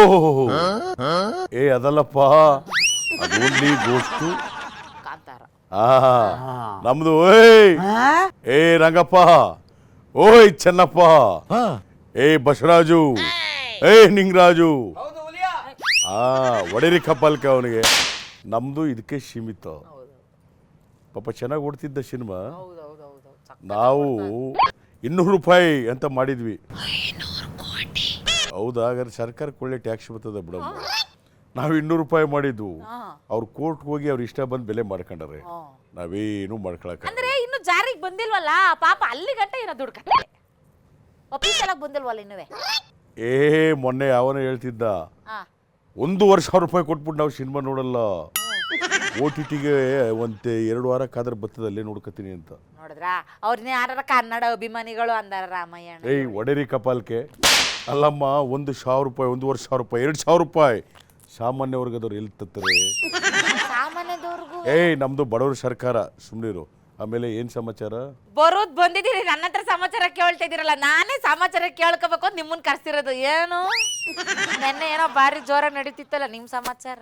ಓಹೋ ಏ ಅದಲ್ಲಪ್ಪ. Ghost only ghost Kantara. ಆ ನಮ್ದು ಓಯ್. ಏ ರಂಗಪ್ಪ. ಓಯ್ ಚೆನ್ನಪ್ಪ. ಏ ಬಸವರಾಜು. ಏ ನಿಂಗರಾಜು. ಆ ಒಡೇರಿ ಕಪ್ಪಲ್ಕ ಅವನಿಗೆ. ನಮ್ದು ಇದಕ್ಕೆ ಸೀಮಿತ. ಪಾಪ ಚೆನ್ನಾಗಿ ಓಡ್ತಿದ್ದ ಸಿನಿಮಾ. ನಾವು ಇನ್ನೂರು ರೂಪಾಯಿ ಅಂತ ಮಾಡಿದ್ವಿ. ಹೌದಾ? ಹಾಗಾದ್ರೆ ಸರ್ಕಾರಕ್ಕೆ ಒಳ್ಳೆ ಟ್ಯಾಕ್ಸ್ ಬರ್ತದೆ ಬಿಡಮ್ಮ ನಾವು ಇನ್ನೂರು ರೂಪಾಯಿ ಮಾಡಿದ್ವು ಅವ್ರು ಕೋರ್ಟ್ಗೆ ಹೋಗಿ ಅವ್ರು ಇಷ್ಟ ಬಂದು ಬೆಲೆ ಮಾಡ್ಕೊಂಡಾರೆ ನಾವೇನು ಮಾಡ್ಕೊಳಕ ಅಂದ್ರೆ ಇನ್ನು ಜಾರಿಗೆ ಬಂದಿಲ್ವಲ್ಲ? ಪಾಪ ಅಲ್ಲಿ ಗಂಟ ಏನೋ ದುಡ್ಕ ಒಫೀಸಲ್ ಬಂದಿಲ್ವಲ್ಲ ಇನ್ನುವೆ? ಏ ಮೊನ್ನೆ ಯಾವನ ಹೇಳ್ತಿದ್ದ. ಒಂದು ವರ್ಷ ಸಾವಿರ ರೂಪಾಯಿ ಕೊಟ್ಬಿಟ್ಟು ನಾವು ಸಿನಿಮಾ ನೋಡಲ್ಲ. ಓ ಟಿ ಟಿಗೆ ಒಂದು ಎರಡು ವಾರ ಕಾದ್ರೆ ಬರ್ತದೆ ಅಲ್ಲೇ ನೋಡ್ಕೊತೀನಿ ಅಂತ. ನೋಡಿದ್ರ? ಅವ್ರನ್ನ ಯಾರ ಕನ್ನಡ ಅಭಿಮಾನಿಗಳು ಅಂದಾರ ರಾಮಯ್ಯ ಏಯ್ ಒಡೆರಿ ಕಪಾಲ್ಕೆ. ಅಲ್ಲಮ್ಮ ಒಂದು ಸಾವಿರ ರೂಪಾಯಿ ಒಂದೂವರೆ ಸಾವಿರ ರೂಪಾಯಿ ಎರಡು ಸಾವಿರ ರೂಪಾಯಿ. ಸಾಮಾನ್ಯ ವರ್ಗದವ್ರು ಎಲ್ಲಿ ತತ್ತಾರೆ ಸಾಮಾನ್ಯದವ್ರಿಗೂ? ಏಯ್ ನಮ್ದು ಬಡವರ ಸರ್ಕಾರ ಸುಮ್ನಿರು. ಆಮೇಲೆ ಏನು ಸಮಾಚಾರ? ಬರೋದ್ ಬಂದಿದ್ದೀರಿ ನನ್ನ ಹತ್ರ ಸಮಾಚಾರ ಕೇಳ್ತಾ ಇದೀರಲ್ಲ ನಾನೇ ಸಮಾಚಾರ ಕೇಳ್ಕೋಬೇಕು ಅಂತ ನಿಮ್ಮನ್ನ ಕರ್ಸಿರೋದು ಏನು? ನೆನ್ನೆ ಏನೋ ಭಾರಿ ಜೋರಾಗಿ ನಡೀತಿತ್ತಲ್ಲ ನಿಮ್ ಸಮಾಚಾರ?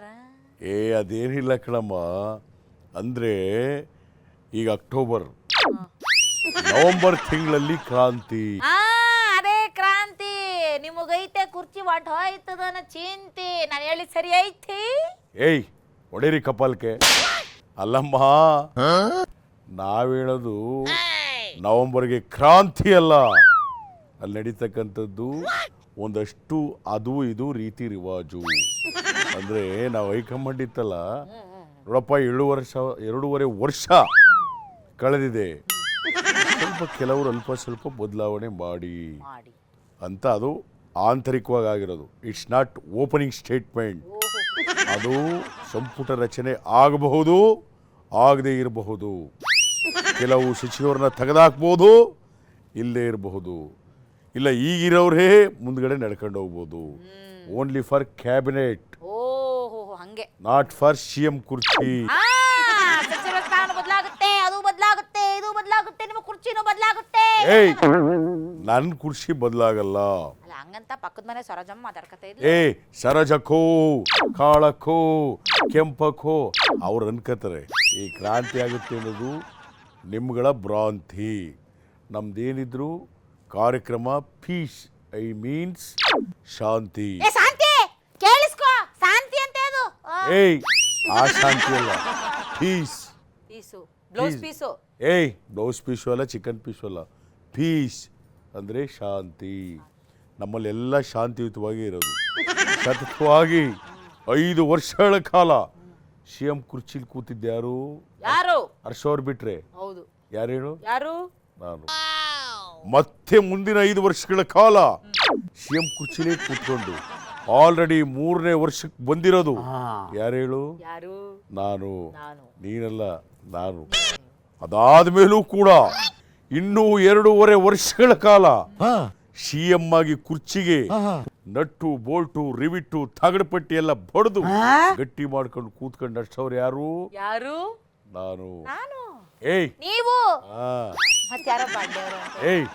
ಏ ಅದೇನಿಲ್ಲ ಕಣಮ್ಮ. ಅಂದರೆ ಈಗ ಅಕ್ಟೋಬರ್ ನವೆಂಬರ್ ತಿಂಗಳಲ್ಲಿ ಕ್ರಾಂತಿ. ಆ ಅದೇ ಕ್ರಾಂತಿ. ನಿಮಗೈತೆ ಕುರ್ಚಿ ವಾಟ್ ಹೋಯ್ತದನ ಚಿಂತಿ. ನಾನು ಹೇಳಿದ್ ಸರಿ ಐತಿ? ಏಯ್ ಒಡೇರಿ ಕಪಾಲ್ಕೆ. ಅಲ್ಲಮ್ಮ ನಾವೇಳೋದು ನವೆಂಬರ್ಗೆ ಕ್ರಾಂತಿ ಅಲ್ಲ. ಅಲ್ಲಿ ನಡೀತಕ್ಕಂಥದ್ದು ಒಂದಷ್ಟು ಅದು ಇದು ರೀತಿ ರಿವಾಜು. ಅಂದ್ರೆ ನಾವು ಹೈಕಮಾಂಡ್ ಇತ್ತಲ್ಲ ನೋಡಪ್ಪ ಏಳು ವರ್ಷ ಎರಡೂವರೆ ವರ್ಷ ಕಳೆದಿದೆ. ಸ್ವಲ್ಪ ಕೆಲವರು ಅಲ್ಪ ಸ್ವಲ್ಪ ಬದಲಾವಣೆ ಮಾಡಿ ಮಾಡಿ. ಅಂತ ಅದು ಆಂತರಿಕವಾಗಿ ಆಗಿರೋದು ಇಟ್ಸ್ ನಾಟ್ ಓಪನಿಂಗ್ ಸ್ಟೇಟ್ಮೆಂಟ್ ಅದು ಸಂಪುಟ ರಚನೆ ಆಗಬಹುದು ಆಗದೇ ಇರಬಹುದು. ಕೆಲವು ಸಚಿವರನ್ನ ತೆಗೆದಾಕ್ಬೋದು ಇಲ್ಲೇ ಇರಬಹುದು. ಇಲ್ಲ ಈಗಿರೋರೇ ಮುಂದ್ಗಡೆ ನಡ್ಕೊಂಡು ಹೋಗ್ಬೋದು. ಓನ್ಲಿ ಫಾರ್ ಕ್ಯಾಬಿನೆಟ್ ಹಂಗೆ. ನಾಟ್ ಫಾರ್ ಸಿ ಎಂ ಕುರ್ಚಿ ಆ ಸಚಿವ ಸ್ಥಾನ ಬದಲಾಗುತ್ತೆ ಅದು ಬದಲಾಗುತ್ತೆ ಇದು ಬದಲಾಗುತ್ತೆ ನಿಮ್ಮ ಕುರ್ಚಿನೂ ಬದಲಾಗುತ್ತೆ. ಏಯ್ ನನ್ನ ಕುರ್ಚಿ ಬದಲಾಗಲ್ಲ. ಅಲ್ಲ ಹಂಗಂತ ಪಕ್ಕದ ಮನೆ ಸರೋಜಮ್ಮ ಮಾತಾಡ್ಕತ್ತೆ ಇಲ್ಲ ಏಯ್ ಸರಜಕ್ಕೋ ಕಾಳಕ್ಕೋ ಕೆಂಪಕ್ಕೋ ಅವ್ರು ಅನ್ಕೋತಾರೆ ಈ ಕ್ರಾಂತಿ ಆಗುತ್ತೆ ಅನ್ನೋದು ನಿಮ್ಗಳ ಭ್ರಾಂತಿ. ನಮ್ದೇನಿದ್ರು ಕಾರ್ಯಕ್ರಮ ಪೀಸ್ ಐ ಮೀನ್ಸ್ ಶಾಂತಿ. ಏ ಶಾಂತಿ ಕೇಳಿಸ್ಕೋ ಶಾಂತಿ ಅಂತ ಅದು ಏಯ್ ಆ ಶಾಂತಿ ಅಲ್ಲ. ಪೀಸ್. ಪೀಸು. ಬ್ಲೌಸ್. ಪೀಸು. ಏಯ್ ಬ್ಲೌಸ್ ಪೀಸು ಅಲ್ಲ ಚಿಕನ್ ಪೀಸು ಅಲ್ಲ. ಪೀಸ್ ಅಂದರೆ ಶಾಂತಿ. ನಮ್ಮಲ್ಲೆಲ್ಲ ಶಾಂತಿಯುತವಾಗಿ ಇರೋದು. ಸತತವಾಗಿ ಐದು ವರ್ಷಗಳ ಕಾಲ ಸಿ ಎಂ ಕುರ್ಚಿಲಿ ಕೂತಿದ್ದ್ಯಾರು ಯಾರು? ಹರ್ಷ ಅವ್ರು ಬಿಟ್ರೆ. ಹೌದು. ಯಾರು ಹೇಳು? ಯಾರು? ನಾನು. ಮತ್ತೆ ಮುಂದಿನ ಐದು ವರ್ಷಗಳ ಕಾಲ ಸಿ ಎಂ ಕುರ್ಚಿಲೇ ಕೂತ್ಕೊಂಡು ಆಲ್ರೆಡಿ ಮೂರನೇ ವರ್ಷಕ್ಕೆ ಬಂದಿರೋದು. ಯಾರು ಹೇಳು ಯಾರು? ನಾನು. ನಾನು. ನೀನಲ್ಲ ನಾನು. ಅದಾದ ಮೇಲೂ ಕೂಡ ಇನ್ನೂ ಎರಡೂವರೆ ವರ್ಷಗಳ ಕಾಲ ಸಿ ಎಂ ಆಗಿ ಕುರ್ಚಿಗೆ ನಟ್ಟು ಬೋಲ್ಟು ರಿವಿಟ್ಟು ತಗಡಪಟ್ಟಿ ಎಲ್ಲ ಬಡದು ಗಟ್ಟಿ ಮಾಡ್ಕೊಂಡು ಕೂತ್ಕೊಂಡು ಅಷ್ಟವ್ರು ಯಾರು? ಯಾರು? ನಾನು. ನಾನು. ಏಯ್. ನೀವು. ಏಯ್.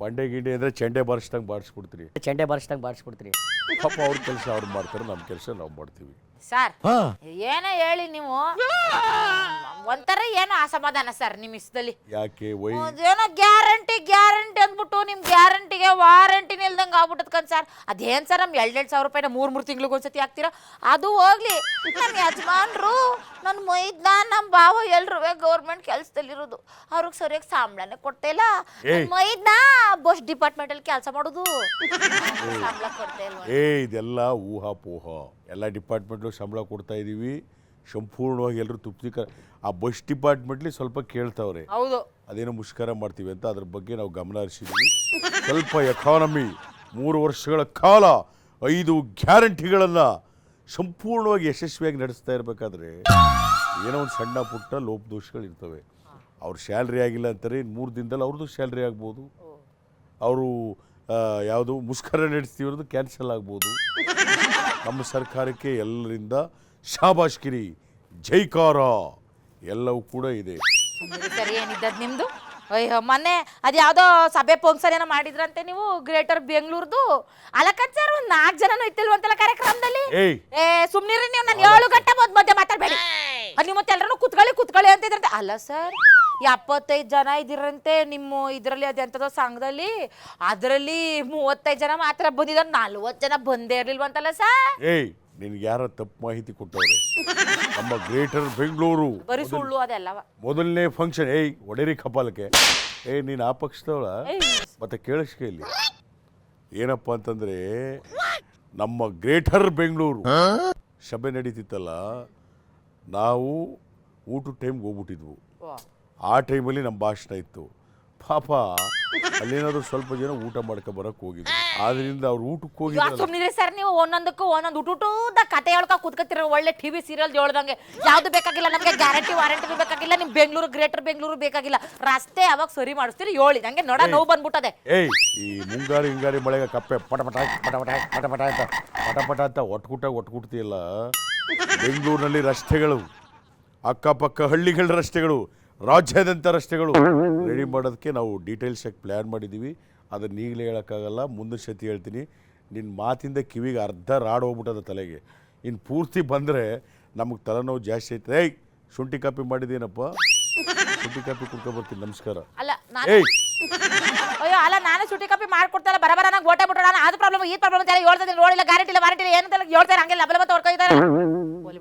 ಬಂಡೆ ಗಿಂಡೆ ಅಂದ್ರೆ ಚೆಂಡೆ ಬಾರಿಸ್ದಂಗೆ ಬಾರಿಸ್ಬಿಡ್ತೀರಿ. ಚೆಂಡೆ ಬಾರಿಸ್ದಂಗೆ ಬಾರಿಸ್ಬಿಡ್ತೀರಿ. ಪಾಪ ಅವ್ರ ಕೆಲಸ ಅವ್ರು ಮಾಡ್ತಾರೆ ನಮ್ಮ ಕೆಲಸ ನಾವು ಮಾಡ್ತೀವಿ. ಸರ್ ಏನೋ ಹೇಳಿ ನೀವು ಒಂಥರ ಏನೋ ಅಸಮಾಧಾನ ಸರ್ ನಿಮ್ಮ ಇಷ್ಟದಲ್ಲಿ ಯಾಕೆ ವೈ? ಏನೋ ಗ್ಯಾರ ಗ್ಯಾರಂಟಿ ಅಂದ್ಬಿಟ್ಟು ನಿಮ್ ಗ್ಯಾರಂಟಿಗೆ ವಾರಂಟಿ ಇಲ್ದಂಗ ಆಗ್ಬಿಟ್ಟದ ಕಣ್ ಸರ್ ಅದೇನ್ ಸರ್ ನಮ್ ಎರಡೆರಡು ಎರಡ್ ಸಾವಿರ ರೂಪಾಯಿನ ಮೂರ್ ಮೂರ್ ತಿಂಗ್ಳಿಗೆ ಒಂದ್ಸತಿ ಹಾಕ್ತೀರಾ? ಅದು ಹೋಗ್ಲಿ. ನಮ್ಮ ಯಜಮಾನ್ರು ನನ್ನ ಮೈದ್ನ ನಮ್ಮ ಭಾವ ಎಲ್ರು ಗೌರ್ಮೆಂಟ್ ಕೆಲಸದಲ್ಲಿರೋದು ಅವ್ರಿಗೆ ಸರಿಯಾಗಿ ಸಂಬಳನೇ ಕೊಡ್ತಾ ಇಲ್ಲ. ಏಯ್. ಮೈದ್ನ ಬಸ್ ಡಿಪಾರ್ಟ್ಮೆಂಟ್ ಅಲ್ಲಿ ಕೆಲಸ ಮಾಡೋದು. ಸಂಬಳ ಕೊಡ್ತಾ ಇಲ್ವಾ? ಏ ಇದೆಲ್ಲ ಊಹಾಪೋಹ. ಎಲ್ಲ ಡಿಪಾರ್ಟ್ಮೆಂಟ್ ಸಂಬಳ ಕೊಡ್ತಾ ಇದ್ದೀವಿ ಸಂಪೂರ್ಣವಾಗಿ ಎಲ್ಲರೂ ತುಪ್ತಿಕ ಆ ಬಸ್ ಡಿಪಾರ್ಟ್ಮೆಂಟ್ಲಿ ಸ್ವಲ್ಪ ಕೇಳ್ತಾವ್ರೆ. ಹೌದು. ಅದೇನೋ ಮುಷ್ಕರ ಮಾಡ್ತೀವಿ ಅಂತ ಅದ್ರ ಬಗ್ಗೆ ನಾವು ಗಮನ ಹರಿಸಿದ್ವಿ. ಸ್ವಲ್ಪ ಎಕಾನಮಿ ಮೂರು ವರ್ಷಗಳ ಕಾಲ ಐದು ಗ್ಯಾರಂಟಿಗಳನ್ನು ಸಂಪೂರ್ಣವಾಗಿ ಯಶಸ್ವಿಯಾಗಿ ನಡೆಸ್ತಾ ಇರಬೇಕಾದ್ರೆ ಏನೋ ಒಂದು ಸಣ್ಣ ಪುಟ್ಟ ಲೋಪದೋಷಗಳು ಇರ್ತವೆ. ಅವ್ರ ಸ್ಯಾಲ್ರಿ ಆಗಿಲ್ಲ ಅಂತಾರೆ ಮೂರು ದಿನದಲ್ಲಿ ಅವ್ರದ್ದು ಸ್ಯಾಲ್ರಿ ಆಗ್ಬೋದು. ಅವರು ಯಾವುದು ಮುಷ್ಕರ ನಡೆಸ್ತೀವಿ ಅನ್ನೋದು ಕ್ಯಾನ್ಸಲ್ ಆಗ್ಬೋದು. ನಮ್ಮ ಸರ್ಕಾರಕ್ಕೆ ಎಲ್ಲರಿಂದ ಶಾಬಾಷ್ಕಿರಿ ಜೈಕಾರ ಎಲ್ಲವೂ ಕೂಡ ಇದೆ. ಸರಿ ಏನಿದ್ದದ್ ನಿಮ್ದು? ಅಯ್ಯೋ ಮೊನ್ನೆ ಅದ್ಯಾವುದೋ ಸಭೆ ಫಂಕ್ಷನ್ ಏನೋ ಮಾಡಿದ್ರಂತೆ ನೀವು ಗ್ರೇಟರ್ ಬೆಂಗಳೂರ್ದು ಅಲಕತ್ ಸರ್ ಒಂದ್ ನಾಲ್ಕು ಜನನು ಇತ್ತಿಲ್ವಂತಲ್ಲ ಕಾರ್ಯಕ್ರಮದಲ್ಲಿ? ಏಯ್! ಏ ಸುಮ್ನಿರಿ ನೀವು ನಾನು ಏಳು ಗಂಟೆ ಮೊದ್ ಮಧ್ಯೆ ಮಾತಾಡ್ಬೇಡಿ. ಅದ್ ನೀವು ಮತ್ತೆ ಎಲ್ಲರೂ ಕುತ್ಕೊಳ್ಳಿ ಕುತ್ಕೊಳ್ಳಿ ಅಂತ ಇದ್ರಂತೆ. ಅಲ್ಲ ಸರ್ ಎಪ್ಪತ್ತೈದು ಜನ ಇದಿರಂತೆ ನಿಮ್ಮ ಇದರಲ್ಲಿ ಅದೆಂತದ ಸಂಘದಲ್ಲಿ ಅದರಲ್ಲಿ ಮೂವತ್ತೈದು ಜನ ಮಾತ್ರ ಬಂದಿದ್ದಾರೆ ನಲ್ವತ್ತು ಜನ ಬಂದೇ ಇರ್ಲಿಲ್ವಂತಲ್ಲ ಸರ್? ಏಯ್ ನಿನ್ಗೆ ಯಾರ ತಪ್ಪು ಮಾಹಿತಿ ಕೊಟ್ಟವ್ರೆ? ನಮ್ಮ ಗ್ರೇಟರ್ ಬೆಂಗಳೂರು. ಬರೀ ಸುಳ್ಳು ಅದೆಲ್ಲವ ಮೊದಲನೇ ಫಂಕ್ಷನ್ ಏಯ್ ಒಡೇರಿ ಕಪಾಲಕ್ಕೆ. ಏಯ್ ನೀನು ಆ ಪಕ್ಷದವಳ? ಮತ್ತೆ ಕೇಳಿಸ್ಕೆ ಇಲ್ಲಿ. ಏನಪ್ಪ ಅಂತಂದ್ರೆ ನಮ್ಮ ಗ್ರೇಟರ್ ಬೆಂಗಳೂರು. ಸಭೆ ನಡೀತಿತ್ತಲ್ಲ ನಾವು ಊಟದ ಟೈಮ್ಗೆ ಹೋಗ್ಬಿಟ್ಟಿದ್ವು. ಆ ಟೈಮಲ್ಲಿ ನಮ್ಮ ಭಾಷಣ ಇತ್ತು. ಪಾಪ ಅಲ್ಲೇನಾದ್ರು ಸ್ವಲ್ಪ ಜನ ಊಟ ಮಾಡ್ಕೊ ಬರಕ್ ಹೋಗಿದ್ರು. ಆದ್ರಿಂದ ಅವ್ರು ಊಟಕ್ಕೆ ಹೋಗಿ ಹೋಗಿದ್ರಲ್ಲ. ಸುಮ್ನಿರಿ ಸರ್ ನೀವು ಒಂದೊಂದಕ್ಕೂ ಒಂದೊಂದು ಊಟದ ಕತೆ ಹೇಳ್ಕೊ ಕೂತ್ಕೊತಿರೋ. ಒಳ್ಳೆ ಟಿವಿ ಸೀರಿಯಲ್ ಹೇಳ್ದಂಗೆ ಯಾವ್ದು ಬೇಕಾಗಿಲ್ಲ ನಮಗೆ ಗ್ಯಾರಂಟಿ ವಾರಂಟಿ ಬೇಕಾಗಿಲ್ಲ ನಿಮ್ ಬೆಂಗಳೂರು ಗ್ರೇಟರ್ ಬೆಂಗಳೂರು ಬೇಕಾಗಿಲ್ಲ. ರಸ್ತೆ ಅವಾಗ ಸರಿ ಮಾಡಿಸ್ತೀರಿ ಹೇಳಿ ನಂಗೆ ನೋಡ ನೋವು ಬಂದ್ಬಿಟ್ಟದೆ. ಏಯ್ ಈ ಮುಂಗಾರು ಹಿಂಗಾರಿ ಮಳೆಗೆ ಕಪ್ಪೆ. ಪಟ ಪಟ ಪಟ ಪಟ ಪಟ ಪಟ ಅಂತ ಪಟ ಪಟ ಅಂತ ಒಟ್ಕುಟ ಬೆಂಗಳೂರಿನಲ್ಲಿ ರಸ್ತೆಗಳು ಅಕ್ಕಪಕ್ಕ ಹಳ್ಳಿಗಳ ರಸ್ತೆಗಳು ರಾಜ್ಯಾದ್ಯಂತ ರಸ್ತೆಗಳು ರೆಡಿ ಮಾಡೋದಕ್ಕೆ ನಾವು ಡೀಟೇಲ್ಸ್ ಆಗಿ ಪ್ಲ್ಯಾನ್ ಮಾಡಿದ್ದೀವಿ. ಅದನ್ನ ಈಗಲೇ ಹೇಳೋಕ್ಕಾಗಲ್ಲ ಮುಂದಿನ ಸತಿ ಹೇಳ್ತೀನಿ. ನಿನ್ನ ಮಾತಿಂದ ಕಿವಿಗೆ ಅರ್ಧ ರಾಡ್ ಹೋಗ್ಬಿಟ್ಟದ ತಲೆಗೆ. ಇನ್ನು ಪೂರ್ತಿ ಬಂದರೆ ನಮಗೆ ತಲೆನೋವು ಜಾಸ್ತಿ ಐತೆ. ಏಯ್ ಶುಂಠಿ ಕಾಪಿ ಮಾಡಿದ್ದೀನಪ್ಪ. ಶುಂಠಿ ಕಾಪಿ ಕುಡ್ಕೊಬರ್ತೀನಿ ನಮಸ್ಕಾರ. ಅಲ್ಲ ನಾನು ಏಯ್! ಅಯ್ಯೋ ಅಲ್ಲ ನಾನು ಶುಂಠಿ ಕಾಪಿ ಮಾಡ್ಕೊಡ್ತಾರೆ ಬರಬರ ನಂಗೆ ಓಟೆ ಬಿಟ್ಟು ನಾನು ಅದು ಪ್ರಾಬ್ಲಮ್ ಈ ಪ್ರಾಬ್ಲಮ್ ಅಂತ ಹೇಳ್ತಾ ನೋಡಿಲ್ಲ ಗ್ಯಾರಂಟಿ ಇಲ್ಲ ವಾರಂಟಿ ಇಲ್ಲ. ಏನಂತ ಹೇಳ್ತಾರೆ ಹಂಗೆ ಲಬಲ ಮತ್ತೆ ಹೊಡ್ಕೊಯ್ತಾರೆ ಹೋಲಿ